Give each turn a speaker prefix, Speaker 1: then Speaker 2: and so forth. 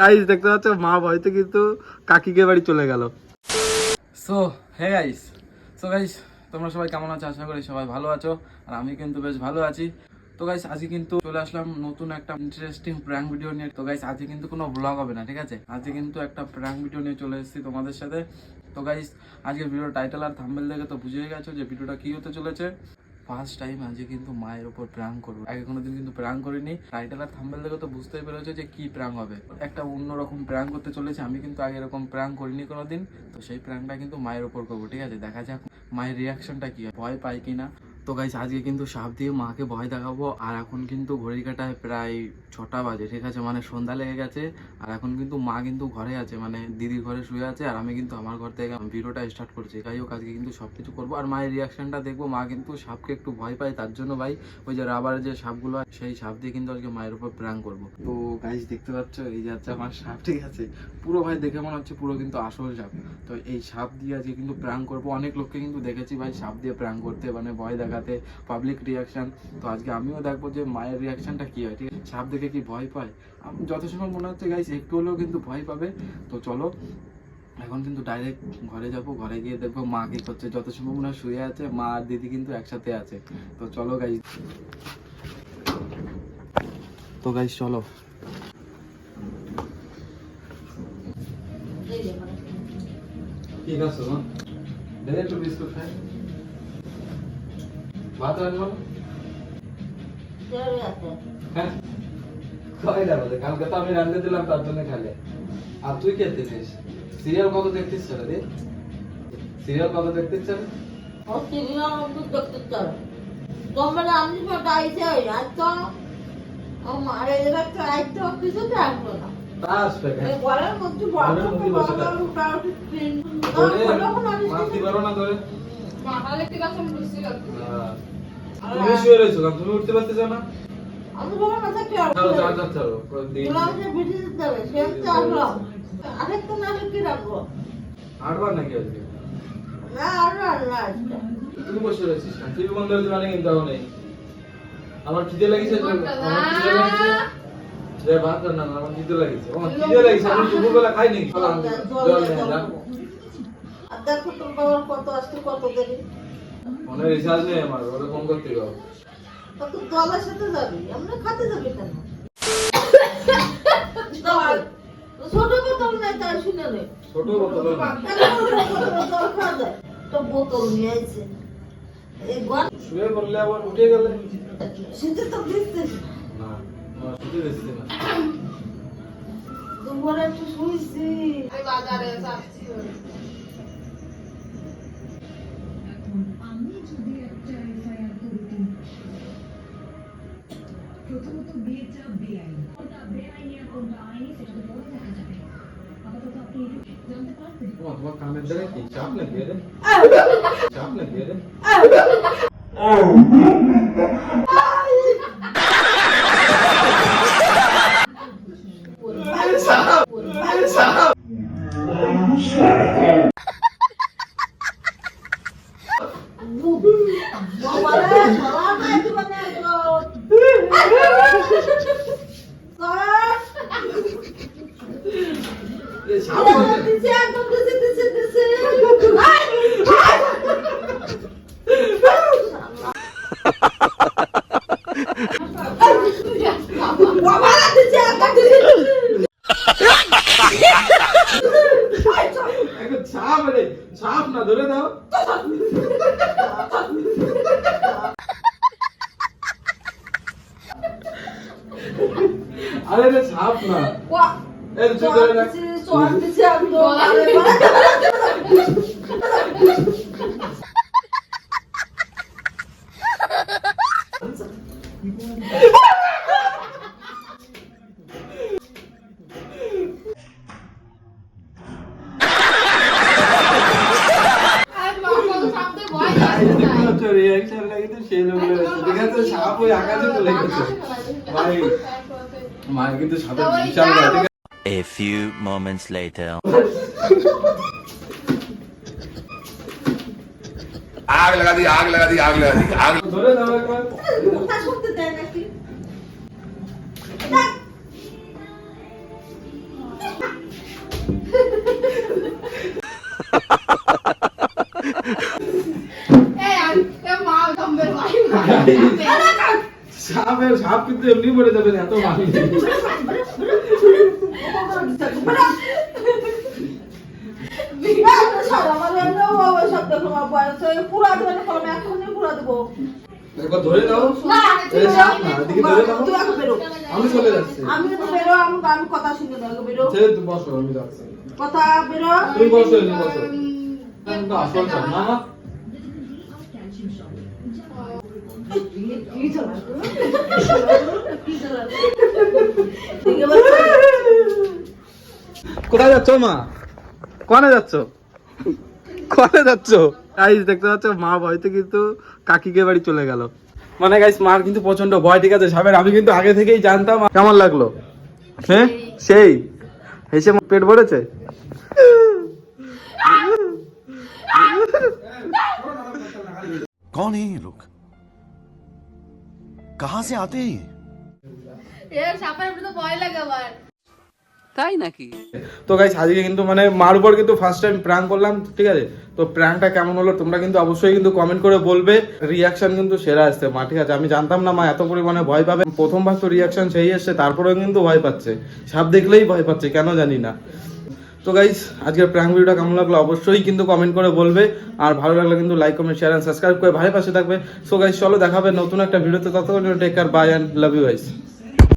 Speaker 1: Guys দেখতে পাচ্ছ, মা ভয়তে কিন্তু কাকিকে বাড়ি চলে গেল। So hey guys so guys তোমরা সবাই কেমন আছো? আশা করি সবাই ভালো আছো। আর আমি কিন্তু বেশ ভালো আছি। তো গাইস আজকে কিন্তু চলে আসলাম নতুন একটা ইন্টারেস্টিং প্র্যাঙ্ক ভিডিও নিয়ে। তো গাইস আজকে কিন্তু কোনো ব্লগ হবে না, ঠিক আছে? আজকে কিন্তু একটা প্র্যাঙ্ক ভিডিও নিয়ে চলে এসেছি তোমাদের সাথে। তো গাইস আজকে ভিডিও টাইটেল আর থাম্বেল দেখে তো বুঝেই গেছো যে ভিডিওটা কি হতে চলেছে। ফার্স্ট টাইম আজকে কিন্তু মায়ের ওপর প্র্যাঙ্ক করব। আগে কোনোদিন কিন্তু প্র্যাঙ্ক করিনি। টাইটেল আর থাম্বেল দেখে তো বুঝতেই পেরেছ যে কি প্র্যাঙ্ক হবে। একটা অন্যরকম প্র্যাঙ্ক করতে চলেছে, আমি কিন্তু আগে এরকম প্র্যাঙ্ক করিনি কোনোদিন। তো সেই প্র্যাঙ্কটা কিন্তু মায়ের ওপর করব, ঠিক আছে? দেখা যাক মায়ের রিয়াকশনটা কি হয়। ভয় পায় কিনা? তো গাইস আজকে কিন্তু সাপ দিয়ে মাকে ভয় দেখাবো। আর এখন কিন্তু ঘড়ির কাটায় প্রায় ছটা বাজে, ঠিক আছে? মানে সন্ধ্যা লেগে গেছে। আর এখন কিন্তু মা কিন্তু ঘরে আছে মানে দিদির ঘরে শুয়ে আছে, আর আমি কিন্তু আমার ঘর থেকে ভিডিওটা স্টার্ট করছি। যাই হোক, আজকে কিন্তু সব কিছু করব। আর মায়ের রিয়াকশনটা দেখব, মা কিন্তু সাপকে একটু ভয় পায়, তার জন্য ভাই ওই যে রাবারের যে সাপগুলো সেই সাপ দিয়ে কিন্তু আজকে মায়ের উপর প্রাং করব। তো গাইস দেখতে পাচ্ছ? এই যে হচ্ছে আমার সাপ, ঠিক আছে? পুরো ভাই দেখে মনে হচ্ছে পুরো কিন্তু আসল সাপ। তো এই সাপ দিয়ে আজকে কিন্তু প্রাং করব। অনেক লোককে কিন্তু দেখেছি ভাই, সাপ দিয়ে প্রাং করতে মানে ভয় দেখাতে পাবলিক রিয়াকশন তো আজকে আমিও দেখব যে মায়ের রিয়াকশনটা কি হয় ঠিক আছে? সাপ দেখে কি ভয় পায়? আমি যত সময় মনে হচ্ছে গাইস একটু হলেও কিন্তু ভয় পাবে। তো চলো এখন কিন্তু ডাইরেক্ট ঘরে যাব ঘরে গিয়ে দেখব মা কি করছে। যত সময় মনে হয় শুয়ে আছে মা আর দিদি কিন্তু একসাথে আছে। তো চলো গাইস তো গাইস চলো। ঠিক আছে মা। একটু বিস্কুট খাই। ভাত রাখব হ্যাঁ? খাই না কালকে তো আমি রান্না দিলাম তার জন্য খালে। আর তুই কে দিছিস? সিরিয়াল কত দেখতিস চলে রে? সিরিয়াল কত দেখতিস চলে
Speaker 2: তোমরা আমি তো আইছে তো ও মারে আমার এদের একটা আইতে কিছু থাকল না।
Speaker 1: তাস ফেকে
Speaker 2: এই ঘরের মধ্যে
Speaker 1: ঘরের মধ্যে বসে থাক। ধরে মারতে পারো না ধরে হ্যাঁ। তুমি শুয়ে রয়েছো কারণ তুমি উঠতে পারতেছো না?
Speaker 2: আমি মাথা কি আর দিতে হবে সে কি রাখব?
Speaker 1: নাকি আজকে? বসে রয়েছিস টিভি বন্ধ কিন্তু এখন নেই আমার খিদে লাগিছে আমার খিদে লাগিছে? রে ভাত রান্না না আমার খিদে লাগিছে। আমার খিদে লাগিছে। আমি দুপুরবেলা খাইনি। চল আমি
Speaker 2: জল আর দেখো তোর বাবার কত আসছে কত দেরি
Speaker 1: ফোনে রিচার্জ নেই আমার ওটা ফোন করতে গো
Speaker 2: কত জলের সাথে যাবি আমরা খাতে যাবি কেন? ছোট বোতল নাই তাই শুনে নে।
Speaker 1: ছোট বোতল
Speaker 2: জল যায়। তো বোতল নিয়ে আইছে। এই গন
Speaker 1: শুয়ে পড়লে আবার উঠে গেলে।
Speaker 2: শীতে তো দিচ্ছিস
Speaker 1: না না
Speaker 2: দুপুরে একটু শুয়েছি।
Speaker 3: আমি যদি একটা এফআইআর করে দিই প্রথমত বিয়েটা বেআইন কোনটা বেআইনি আর কোনটা আইনি সেটা তো পরে দেখা যাবে আপাতত আপনি একটু জানতে পারবেন
Speaker 1: ও তোমার কানের দ্বারা কি চাপ নাকি রে চাপ নাকি রে
Speaker 2: বাবা রে বাবা নাই জীবনে
Speaker 1: এ সাপ বলছে।
Speaker 2: দিছে একদম দিছে দিছে দিছে বাবা দিছে একদম দিছে
Speaker 1: এখন ছাপ রে ছাপ না ধরে দাও আরে রে ছাপ না এ তুই ধরে রাখ রিয়াকশন লাগে তো সেই লোক ঠিক আছে সাপ সাপ ওই আকাশে চলে গেছে ভাই মায়ের কিন্তু সাপের বিশাল ভয়, ঠিক আছে?
Speaker 4: A few moments later.
Speaker 5: आग लगा दी आग लगा दी आग लगा दी आग
Speaker 1: সাপের সাপ কিন্তু এমনি পড়ে যাবে এত মারি একবার ধরে দাও এই সাপ না এদিকে ধরে দাও আমি চলে যাচ্ছি।
Speaker 2: আমি তো বেরো আমি আমি কথা শুনে দেখো বেরো।
Speaker 1: বসো আমি যাচ্ছি।
Speaker 2: কথা বেরো।
Speaker 1: তুমি বসো বসো। না। কোথায় যাচ্ছ মা? কোনে যাচ্ছ? কোনে যাচ্ছ? গাইস দেখতে পাচ্ছ, মা ভয়তে কিন্তু কাকিকে বাড়ি চলে গেল। মানে গাইস মার কিন্তু প্রচণ্ড ভয়, ঠিক আছে? সাবের, আমি কিন্তু আগে থেকেই জানতাম কেমন লাগল? হ্যাঁ? সেই? হেসে পেট ভরেছে?
Speaker 6: कौन है ये लोग कहां से आते हैं ये
Speaker 1: তো গাইস আজকে কিন্তু মানে মার উপর কিন্তু ফার্স্ট টাইম প্র্যাঙ্ক করলাম ঠিক আছে তো প্র্যাঙ্কটা কেমন হলো তোমরা কিন্তু অবশ্যই কিন্তু কমেন্ট করে বলবে রিয়াকশন কিন্তু সেরা আসছে মা ঠিক আছে আমি জানতাম না মা এত পরিমাণে ভয় পাবে প্রথমবার তো রিয়াকশন সেই এসছে তারপরেও কিন্তু ভয় পাচ্ছে সাপ দেখলেই ভয় পাচ্ছে কেন জানি না তো গাইজ আজকের প্র্যাঙ্ক ভিডিওটা কেমন লাগল? অবশ্যই কিন্তু কমেন্ট করে বলবে। আর ভালো লাগলে কিন্তু like comment share and subscribe করে ভালো পাশে থাকবে। সো গাইজ চলো দেখাবে নতুন একটা ভিডিওতে ততক্ষণ take care bye and love you guys